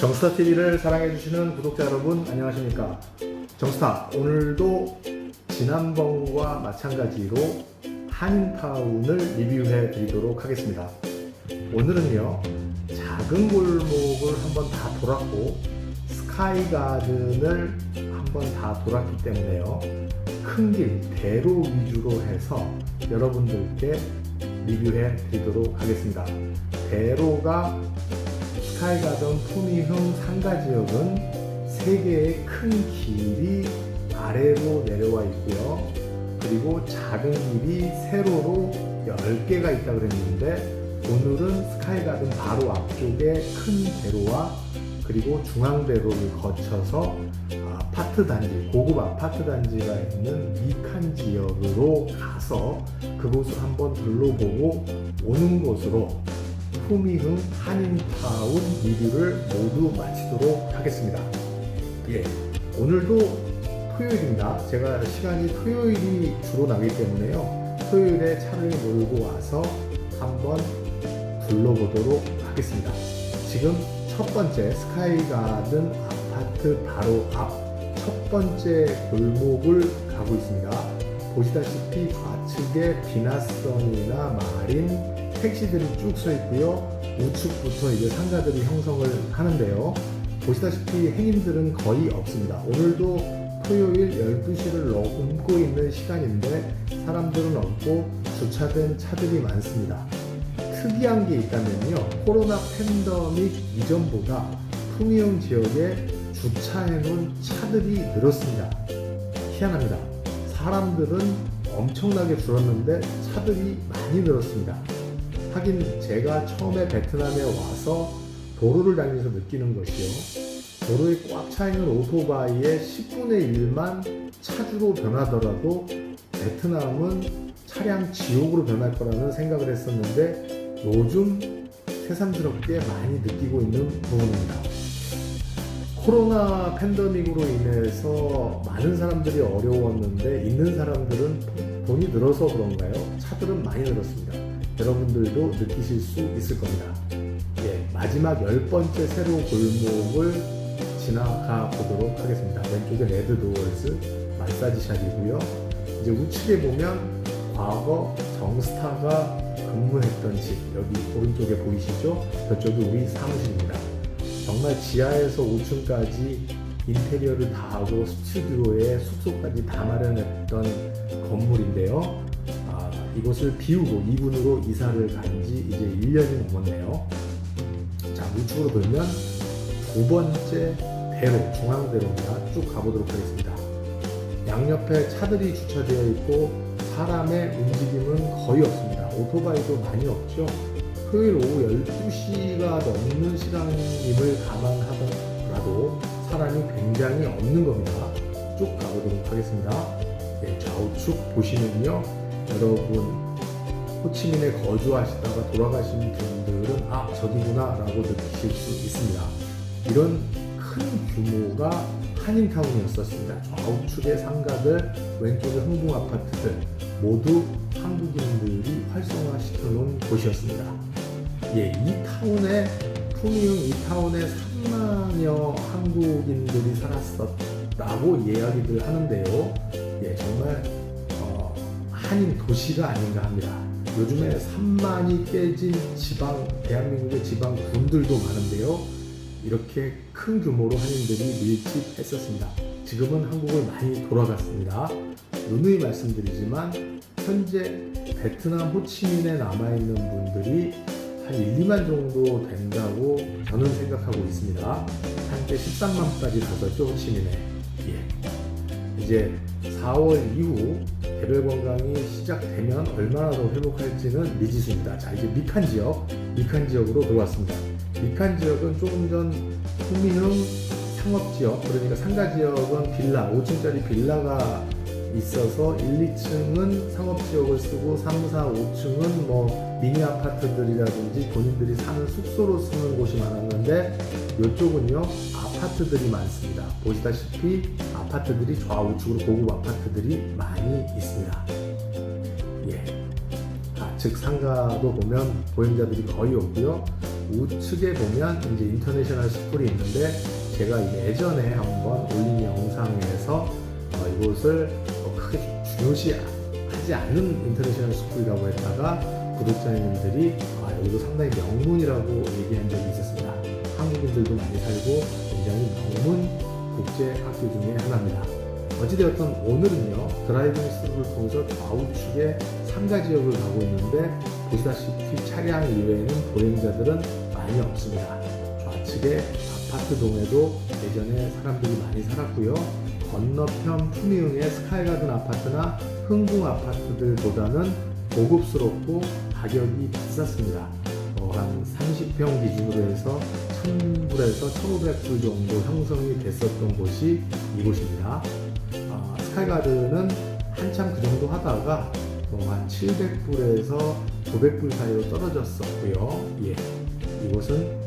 정스타 TV를 사랑해주시는 구독자 여러분 안녕하십니까? 정스타 오늘도 지난번과 마찬가지로 한인타운을 리뷰해 드리도록 하겠습니다. 오늘은요 작은 골목을 한번 다 돌았고 스카이 가든을 한번 다 돌았기 때문에요 큰 길 대로 위주로 해서 여러분들께 리뷰해 드리도록 하겠습니다. 대로가 스카이가든 푸미흥 상가 지역은 세 개의 큰 길이 아래로 내려와 있고요. 그리고 작은 길이 세로로 10개가 있다 그랬는데 오늘은 스카이가든 바로 앞쪽에 큰 대로와 그리고 중앙대로를 거쳐서 아파트 단지, 고급 아파트 단지가 있는 미칸 지역으로 가서 그곳을 한번 둘러보고 오는 곳으로 푸미흥 한인타운 리뷰를 모두 마치도록 하겠습니다. 예, 오늘도 토요일입니다. 제가 시간이 토요일이 주로 나기 때문에요. 토요일에 차를 몰고 와서 한번 둘러보도록 하겠습니다. 지금 첫 번째 스카이가든 아파트 바로 앞 첫 번째 골목을 가고 있습니다. 보시다시피 좌측에 비나선이나 마린 택시들이 쭉 서 있고요. 우측부터 이제 상가들이 형성을 하는데요. 보시다시피 행인들은 거의 없습니다. 오늘도 토요일 12시를 넘고 있는 시간인데 사람들은 없고 주차된 차들이 많습니다. 특이한 게 있다면요. 코로나 팬데믹 이전보다 풍이형 지역에 주차해 놓은 차들이 늘었습니다. 희한합니다. 사람들은 엄청나게 줄었는데 차들이 많이 늘었습니다. 하긴 제가 처음에 베트남에 와서 도로를 다니면서 느끼는 것이요. 도로에 꽉 차 있는 오토바이의 10분의 1만 차주로 변하더라도 베트남은 차량 지옥으로 변할 거라는 생각을 했었는데 요즘 새삼스럽게 많이 느끼고 있는 부분입니다. 코로나 팬데믹으로 인해서 많은 사람들이 어려웠는데 있는 사람들은 돈이 늘어서 그런가요? 차들은 많이 늘었습니다. 여러분들도 느끼실 수 있을 겁니다. 예, 마지막 열 번째 세로 골목을 지나가 보도록 하겠습니다. 왼쪽에 레드 도어즈 마사지 샵이고요. 이제 우측에 보면 과거 정스타가 근무했던 집 여기 오른쪽에 보이시죠? 저쪽이 우리 사무실입니다. 정말 지하에서 5층까지 인테리어를 다 하고 스튜디오에 숙소까지 다 마련했던 건물인데요. 아, 이곳을 비우고 이분으로 이사를 간 지 이제 1년이 넘었네요. 자, 우측으로 돌면 두 번째 대로, 중앙대로입니다. 쭉 가보도록 하겠습니다. 양옆에 차들이 주차되어 있고 사람의 움직임은 거의 없습니다. 오토바이도 많이 없죠. 토요일 오후 12시가 넘는 시간임을 감안하더라도 사람이 굉장히 없는 겁니다. 쭉 가보도록 하겠습니다. 네, 좌우측 보시면요. 여러분, 호치민에 거주하시다가 돌아가신 분들은 아, 저기구나 라고 느끼실 수 있습니다. 이런 큰 규모가 한인타운이었었습니다. 좌우측의 상가들, 왼쪽의 흥붕 아파트들 모두 한국인들이 활성화시켜 놓은 곳이었습니다. 예, 이 타운에 푸미흥 이 타운에 3만여 한국인들이 살았었다고 이야기들 하는데요. 예, 정말 어, 한인 도시가 아닌가 합니다. 요즘에 3만이 깨진 지방 대한민국의 지방 군들도 많은데요. 이렇게 큰 규모로 한인들이 밀집했었습니다. 지금은 한국을 많이 돌아갔습니다. 누누이 말씀드리지만 현재 베트남 호치민에 남아있는 분들이 한 1, 2만 정도 된다고 저는 생각하고 있습니다. 한때 13만까지 갔었죠, 호치민에. 예. 이제 4월 이후 개별 관광이 시작되면 얼마나 더 회복할지는 미지수입니다. 자, 이제 미칸 지역, 미칸 지역으로 들어왔습니다. 미칸 지역은 조금 전 후미흥 상업 지역, 그러니까 상가 지역은 빌라, 5층짜리 빌라가 있어서 1, 2층은 상업 지역을 쓰고 3, 4, 5층은 뭐 미니 아파트들이라든지 본인들이 사는 숙소로 쓰는 곳이 많았는데 이쪽은요 아파트들이 많습니다. 보시다시피 아파트들이 좌우측으로 고급 아파트들이 많이 있습니다. 예. 좌측 상가도 보면 보행자들이 거의 없고요. 우측에 보면 이제 인터내셔널 스쿨이 있는데 제가 예전에 한번 올린 영상에서 어, 이곳을 어, 크게 중요시 하지 않는 인터내셔널 스쿨이라고 했다가 구독자님들이 아, 여기도 상당히 명문이라고 얘기한 적이 있었습니다. 한국인들도 많이 살고 굉장히 명문 국제 학교 중에 하나입니다. 어찌되었든 오늘은요 드라이빙 스루를 통해서 좌우측에 상가 지역을 가고 있는데 보시다시피 차량 이외에는 보행자들은 많이 없습니다. 좌측에 아파트 동에도 예전에 사람들이 많이 살았고요. 건너편 푸미흥의 스카이가든 아파트나 흥궁 아파트들보다는 고급스럽고 가격이 비쌌습니다. 어, 한 30평 기준으로 해서 1000불에서 1500불 정도 형성이 됐었던 곳이 이곳입니다. 어, 스카이가든은 한참 그 정도 하다가 어, 한 700불에서 900불 사이로 떨어졌었고요. 예, 이곳은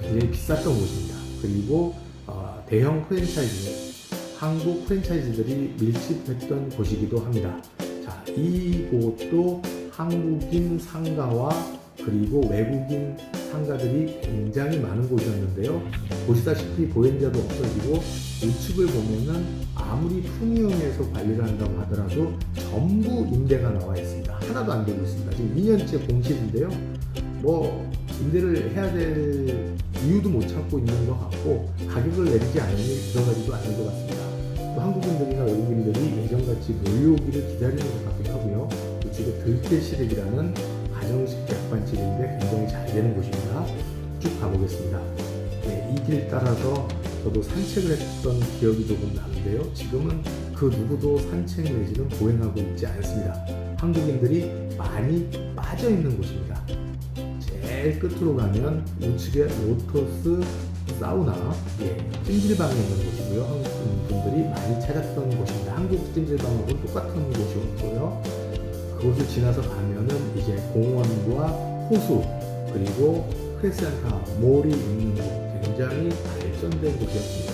굉장히 비쌌던 곳입니다. 그리고 어, 대형 프랜차이즈, 한국 프랜차이즈들이 밀집했던 곳이기도 합니다. 자, 이곳도 한국인 상가와 그리고 외국인 상가들이 굉장히 많은 곳이었는데요. 보시다시피 보행자도 없어지고 우측을 보면은 아무리 풍이용에서 관리를 한다고 하더라도 전부 임대가 나와 있습니다. 하나도 안 되고 있습니다. 지금 2년째 공실인데요. 뭐 임대를 해야 될 이유도 못 찾고 있는 것 같고 가격을 내리지 않으니 들어가지도 않는 것 같습니다. 또 한국인들이나 외국인들이 예전같이 몰려오기를 기다리는 것 같기도 하고요. 이쪽에 들깨시댁이라는 가정식 약 반집인데 굉장히 잘 되는 곳입니다. 쭉 가보겠습니다. 네, 이 길 따라서 저도 산책을 했던 기억이 조금 나는데요. 지금은 그 누구도 산책 내지는 보행하고 있지 않습니다. 한국인들이 많이 빠져 있는 곳입니다. 제일 끝으로 가면 우측에 로터스 사우나, 예, 찜질방에 있는 곳이고요. 한국 분들이 많이 찾았던 곳입니다. 한국 찜질방하고 똑같은 곳이었고요. 그곳을 지나서 가면은 이제 공원과 호수 그리고 크레센타 몰이 있는 곳 굉장히 발전된 곳이었습니다.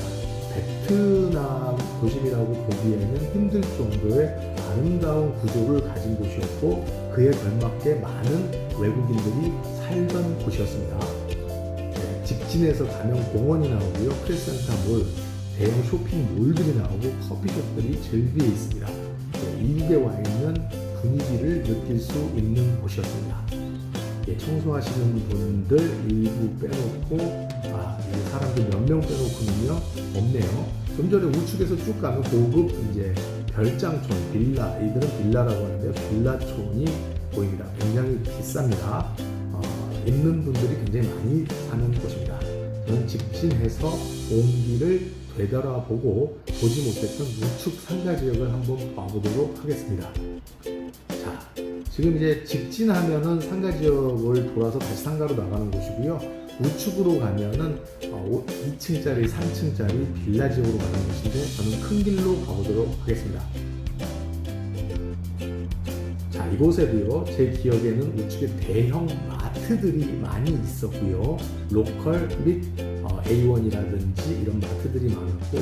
베트남 도심이라고 보기에는 힘들 정도의 아름다운 구조를 가진 곳이었고 그에 걸맞게 많은 외국인들이 살던 곳이었습니다. 네, 직진해서 가면 공원이 나오고요. 크레센타 몰, 대형 쇼핑몰들이 나오고 커피숍들이 위에 있습니다. 네, 이곳에 와 있는 분위기를 느낄 수 있는 곳이었습니다. 예, 청소하시는 분들 일부 빼놓고 아, 이 사람들 몇 명 빼놓고는요 없네요. 좀 전에 우측에서 쭉 가면 고급 이제 별장촌 빌라 이들은 빌라라고 하는데요 빌라촌이 보입니다. 굉장히 비쌉니다. 어, 있는 분들이 굉장히 많이 사는 곳입니다. 저는 직진해서 온 길을 되돌아보고 보지 못했던 우측 상가 지역을 한번 봐보도록 하겠습니다. 자, 지금 이제 직진하면은 상가 지역을 돌아서 다시 상가로 나가는 곳이고요. 우측으로 가면은 2층짜리, 3층짜리 빌라 지역으로 가는 곳인데 저는 큰 길로 가보도록 하겠습니다. 자, 이곳에도요, 제 기억에는 우측에 대형 마트들이 많이 있었고요. 로컬 및 어, A1이라든지 이런 마트들이 많았고,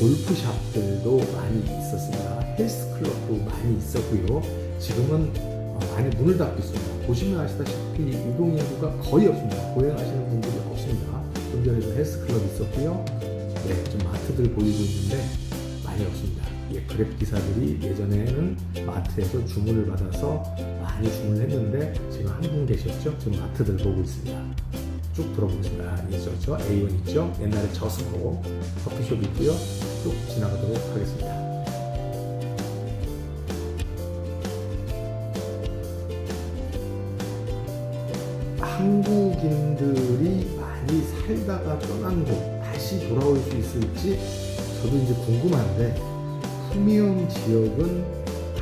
골프샵들도 많이 있었습니다. 헬스클럽도 많이 있었고요. 지금은 어, 많이 문을 닫고 있습니다. 보시면 아시다시피 이동 인구가 거의 없습니다. 보행하시는 분들이 없습니다. 좀 전에도 헬스클럽 있었고요. 네, 좀 마트들 보이고 있는데 많이 없습니다. 예, 그랩 기사들이 예전에는 마트에서 주문을 받아서 많이 주문했는데 지금 한 분 계셨죠? 지금 마트들 보고 있습니다. 쭉 들어보겠습니다. 아, 있었죠? A1 있죠? 옛날에 저스코 커피숍 있고요. 쭉 지나가도록 하겠습니다. 한국인들이 많이 살다가 떠난 곳 다시 돌아올 수 있을지 저도 이제 궁금한데 푸미움 지역은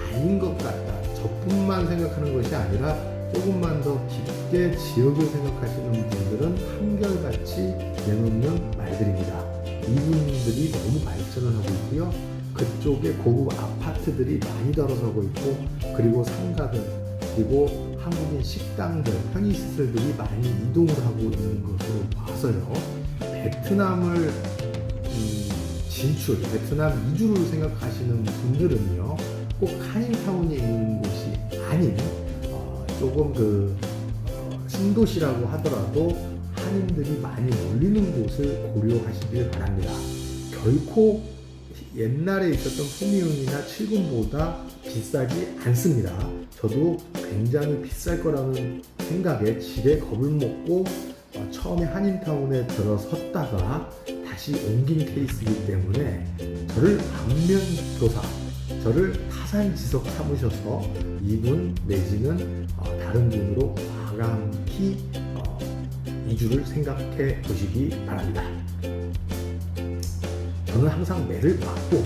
아닌 것 같다. 저뿐만 생각하는 것이 아니라 조금만 더 깊게 지역을 생각하시는 분들은 한결같이 내놓는 말들입니다. 이분들이 너무 발전을 하고 있고요. 그쪽에 고급 아파트들이 많이 들어서고 있고 그리고 상가들 그리고 한국인 식당들, 편의시설들이 많이 이동을 하고 있는 것으로 봐서요. 베트남을 음, 진출, 베트남 이주를 생각하시는 분들은요, 꼭 카닝타운에 있는 곳이 아닌 어, 조금 그 어, 신도시라고 하더라도 한인들이 많이 몰리는 곳을 고려하시길 바랍니다. 결코 옛날에 있었던 푸미흥이나 칠군보다 비싸지 않습니다. 저도 굉장히 비쌀 거라는 생각에 질에 겁을 먹고 어, 처음에 한인타운에 들어섰다가 다시 옮긴 케이스이기 때문에 저를 안면 교사, 저를 타산지석 삼으셔서 이분 내지는 어, 다른 분으로 과감히 어, 이주를 생각해 보시기 바랍니다. 저는 항상 매를 맞고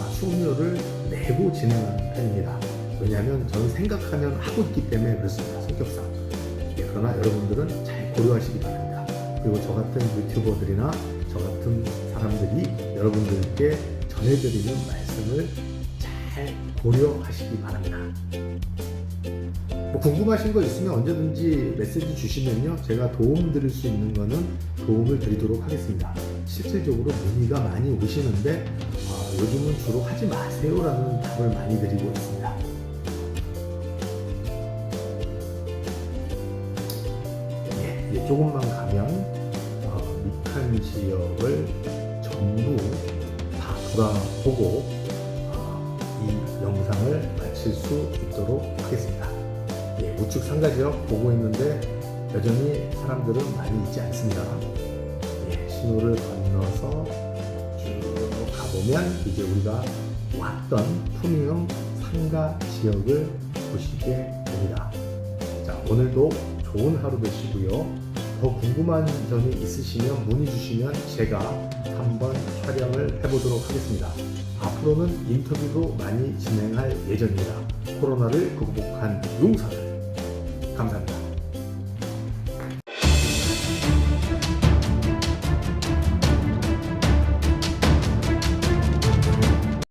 아, 수업료를 내고 진행하는 편입니다. 왜냐하면 저는 생각하면 하고 있기 때문에 그렇습니다. 성격상. 예, 그러나 여러분들은 잘 고려하시기 바랍니다. 그리고 저 같은 유튜버들이나 저 같은 사람들이 여러분들께 전해드리는 말씀을 잘 고려하시기 바랍니다. 뭐 궁금하신 거 있으면 언제든지 메시지 주시면요. 제가 도움 드릴 수 있는 거는 도움을 드리도록 하겠습니다. 실질적으로 문의가 많이 오시는데 아, 요즘은 주로 하지 마세요라는 답을 많이 드리고 있습니다. 예, 이제 조금만 가면 어, 미칸 지역을 전부 다 돌아보고 어, 이 영상을 마칠 수 있도록 하겠습니다. 예, 우측 상가 지역 보고 있는데 여전히 사람들은 많이 있지 않습니다. 예, 신호를 건너서 쭉 가보면 이제 우리가 왔던 푸미흥 상가 지역을 보시게 됩니다. 자, 오늘도 좋은 하루 되시고요. 더 궁금한 점이 있으시면 문의 주시면 제가 한번 촬영을 해보도록 하겠습니다. 앞으로는 인터뷰도 많이 진행할 예정입니다. 코로나를 극복한 용사들. 감사합니다.